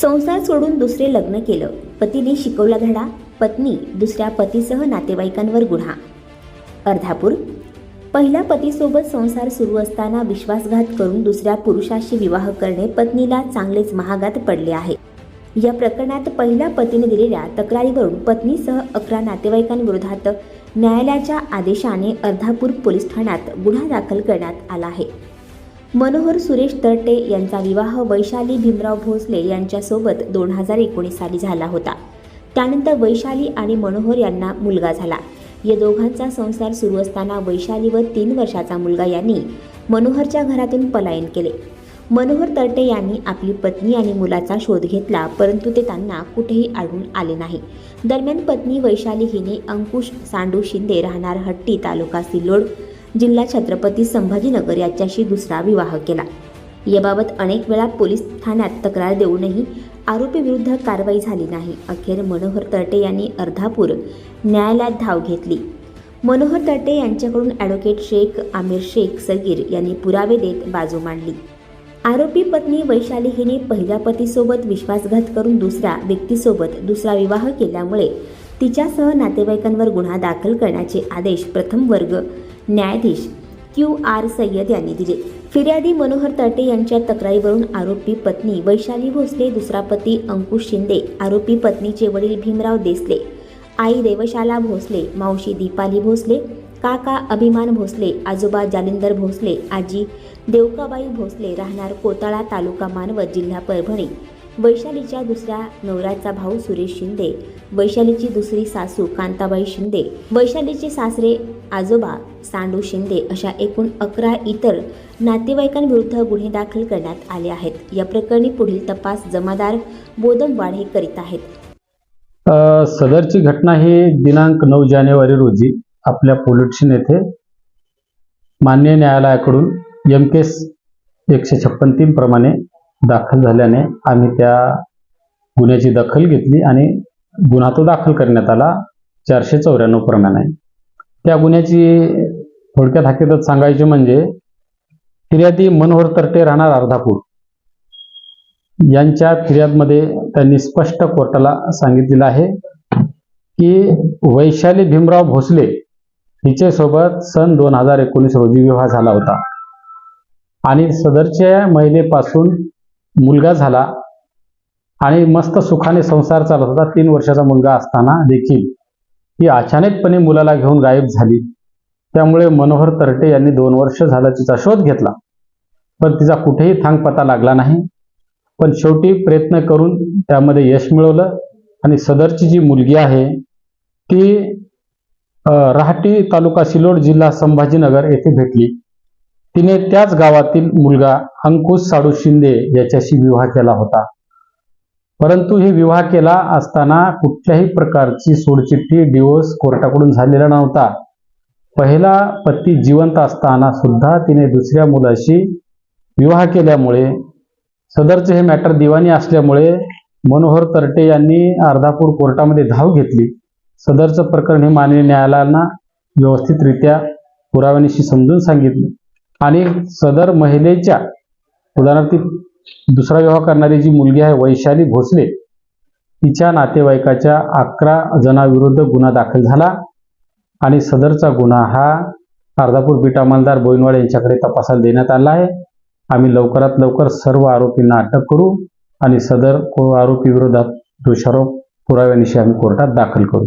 संसार सोडून दुसरे लग्न केलं. पतीने शिकवला धडा पत्नी दुसऱ्या पतीसह नातेवाईकांवर गुन्हा अर्धापूर. पहिल्या पतीसोबत संसार सुरू असताना विश्वासघात करून दुसऱ्या पुरुषाशी विवाह करणे पत्नीला चांगलेच महागात पडले आहे. या प्रकरणात पहिल्या पतीने दिलेल्या तक्रारीवरून पत्नीसह अकरा नातेवाईकांविरोधात न्यायालयाच्या आदेशाने अर्धापूर पोलीस ठाण्यात गुन्हा दाखल करण्यात आला आहे. मनोहर सुरेश तरटे यांचा विवाह वैशाली भीमराव भोसले यांच्यासोबत दोन हजार एकोणीस साली झाला होता. त्यानंतर वैशाली आणि मनोहर यांना मुलगा झाला. या दोघांचा संसार सुरू असताना वैशाली व तीन वर्षाचा मुलगा यांनी मनोहरच्या घरातून पलायन केले. मनोहर तरटे यांनी आपली पत्नी आणि मुलाचा शोध घेतला परंतु ते त्यांना कुठेही आढळून आले नाही. दरम्यान पत्नी वैशाली हिने अंकुश सांडू शिंदे राहणार हट्टी तालुका सिल्लोड जिल्हा छत्रपती संभाजीनगर याच्याशी दुसरा विवाह केला. याबाबत अनेक वेळा पोलीस ठाण्यात तक्रार देऊनही आरोपीविरुद्ध कारवाई झाली नाही. अखेर मनोहर तरटे यांनी अर्धापूर न्यायालयात धाव घेतली. मनोहर तरटे यांच्याकडून ॲडव्होकेट शेख आमिर शेख सगीर यांनी पुरावे देत बाजू मांडली. आरोपी पत्नी वैशाली हिने पहिल्या पतीसोबत विश्वासघात करून दुसऱ्या व्यक्तीसोबत दुसरा विवाह केल्यामुळे तिच्यासह नातेवाईकांवर गुन्हा दाखल करण्याचे आदेश प्रथम वर्ग न्यायाधीश क्यू आर सय्यद यांनी दिले. फिर्यादी मनोहर तटे यांच्या तक्रारीवरून आरोपी पत्नी वैशाली भोसले दुसरा पती अंकुश शिंदे आरोपी पत्नीचे वडील भीमराव देसले आई देवशाला भोसले मावशी दीपाली भोसले काका अभिमान भोसले आजोबा जालिंदर भोसले आजी देवकाबाई भोसले राहणार कोताळा तालुका मानवत जिल्हा परभणी. वैशालीच्या दुसऱ्या नवऱ्याचा भाऊ सुरेश शिंदे वैशालीची दुसरी सासू कांताबाई शिंदे वैशालीचे सासरे आजोबा सांडू शिंदे अशा एकूण अकरा इतर नातेवाईकांविरुद्ध गुन्हे दाखल करण्यात आले आहेत. या प्रकरणी पुढील तपास जमादार बोदमवाड हे करीत आहेत. सदरची घटना ही दिनांक नऊ जानेवारी रोजी आपल्या पोलीस येथे मान्य न्यायालयाकडून एम केस एकशे छप्पन तीन प्रमाणे दाखल झाल्याने आम्ही त्या गुन्ह्याची दखल घेतली आणि गुन्हा तो दाखल करण्यात आला चारशे चौऱ्याण्णव प्रमाणे. त्या गुन्ह्याची थोडक्यात हकीकत सांगायची म्हणजे फिर्यादी मनोहर तरटे राहणार अर्धापूर. यांच्या फिर्यादमध्ये त्यांनी स्पष्ट कोर्टाला सांगितलेलं आहे की वैशाली भीमराव भोसले हिच्यासोबत सन दोन हजार एकोणीस रोजी विवाह झाला होता. आणि सदरच्या महिलेपासून मुलगा झाला आणि मस्त सुखाने संसार चालत होता. तीन वर्षाचा मुलगा असताना देखील ती अचानकपणे मुलाला घेऊन गायब झाली. त्यामुळे मनोहर तरटे यांनी दोन वर्ष झालं तिचा शोध घेतला. पण तिचा कुठेही थांग पता लागला नाही. पण शेवटी प्रयत्न करून त्यामध्ये यश मिळवलं आणि सदरची जी मुलगी आहे ती रहाटी तालुका सिलोड जिल्हा संभाजीनगर येथे भेटली. तिने त्याच गावातील मुलगा अंकुश साडू शिंदे याच्याशी विवाह केला होता. परंतु हे विवाह केला असताना कुठल्याही प्रकारची सोडचिठ्ठी डिवोर्स कोर्टाकडून झालेला नव्हता. पहिला पती जिवंत असताना सुद्धा तिने दुसऱ्या मुलाशी विवाह केल्यामुळे सदरचे हे मॅटर दिवाणी असल्यामुळे मनोहर तरटे यांनी अर्धापूर कोर्टामध्ये धाव घेतली. सदरचं प्रकरण हे माननीय न्यायालयाला व्यवस्थितरित्या पुराव्यानिशी समजून सांगितलं. आणि सदर महिलेच्या उदाहरणार्थ दुसरा विवाह करणारी जी मुलगी आहे वैशाली भोसले तिच्या नातेवाईकाच्या अकरा जणांविरुद्ध गुन्हा दाखल झाला आणि सदरचा गुन्हा हा अर्धापूर बीट अंमलदार बोईनवाड यांच्याकडे तपासाला देण्यात आला आहे. आम्ही लवकरात लवकर सर्व आरोपींना अटक करू आणि सदर को- आरोपी विरोधात दोषारोप पुराव्यानिशी आम्ही कोर्टात दाखल करू.